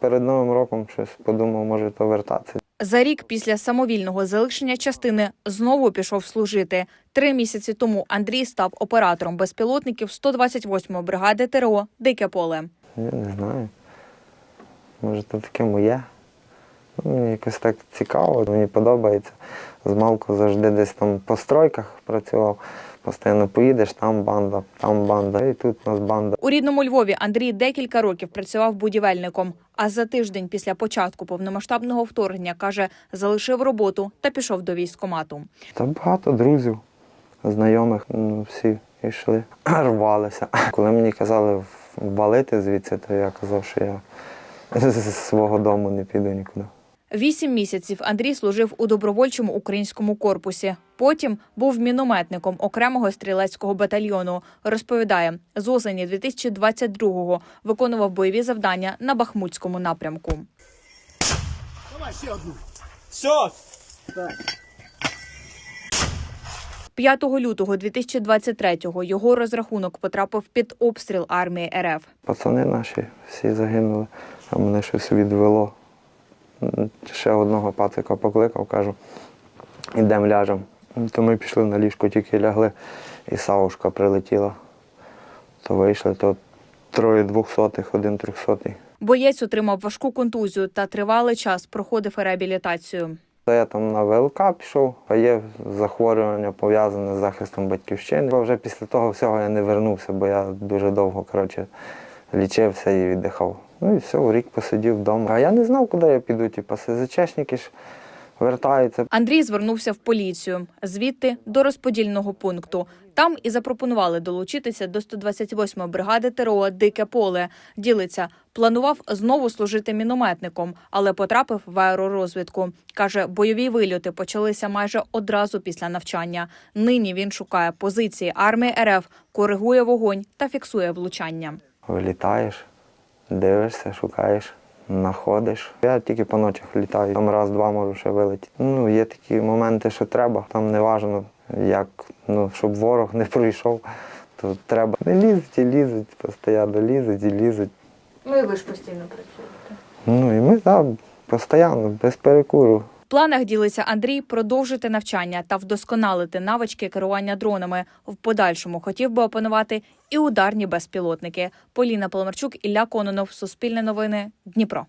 Перед Новим роком щось подумав, може то вертатися. За рік після самовільного залишення частини знову пішов служити. Три місяці тому Андрій став оператором безпілотників 128-ї бригади ТРО Дике поле. Я не знаю. Може, то таке моє. Ну, Мені якось так цікаво, мені подобається. З малку завжди десь там по стройках працював. Постійно поїдеш, там банда, там банда, і тут у нас банда. У рідному Львові Андрій декілька років працював будівельником. А за тиждень після початку повномасштабного вторгнення каже, залишив роботу та пішов до військкомату. Та багато друзів, знайомих, ну, всі йшли, рвалися. Коли мені казали валити звідси, то я казав, що я з свого дому не піду нікуди. Вісім місяців Андрій служив у добровольчому українському корпусі. Потім був мінометником окремого стрілецького батальйону. Розповідає, з осені 2022-го виконував бойові завдання на Бахмутському напрямку. Все, 5 лютого 2023-го його розрахунок потрапив під обстріл армії РФ. Пацани наші всі загинули, а мене щось відвело. М, Ще одного пацика покликав, кажу, ідемо ляжемо. То ми пішли на ліжко, тільки лягли, і савушка прилетіла. То вийшли, то троє двохсотих, один трьохсотий. Боєць отримав важку контузію та тривалий час проходив реабілітацію. Я там на ВЛК пішов, а є захворювання пов'язане з захистом батьківщини. Бо вже після того всього я не вернувся, бо я дуже довго коротше, лічився і віддихав. Ну і все, рік посидів вдома. А я не знав, куди я піду. Типу, СЗЧшники ж вертаються. Андрій звернувся в поліцію, звідти до розподільного пункту. Там і запропонували долучитися до 128-ї бригади ТРО Дике поле. Ділиться, планував знову служити мінометником, але потрапив в аеророзвідку. Каже, бойові вильоти почалися майже одразу після навчання. Нині він шукає позиції армії РФ, коригує вогонь та фіксує влучання. Вилітаєш, дивишся, шукаєш, знаходиш. Я тільки по ночах літаю, там раз-два можу ще вилетіти. Ну, є такі моменти, що треба. Там не важно, як, ну, щоб ворог не пройшов, то треба. Не лізуть і лізуть, постійно лізуть і лізуть. Ну і ви ж постійно працюєте. Ну і ми так, постійно, без перекуру. Планах ділиться Андрій продовжити навчання та вдосконалити навички керування дронами. В подальшому хотів би опанувати і ударні безпілотники. Поліна Поломарчук, Ілля Кононов, Суспільне новини, Дніпро.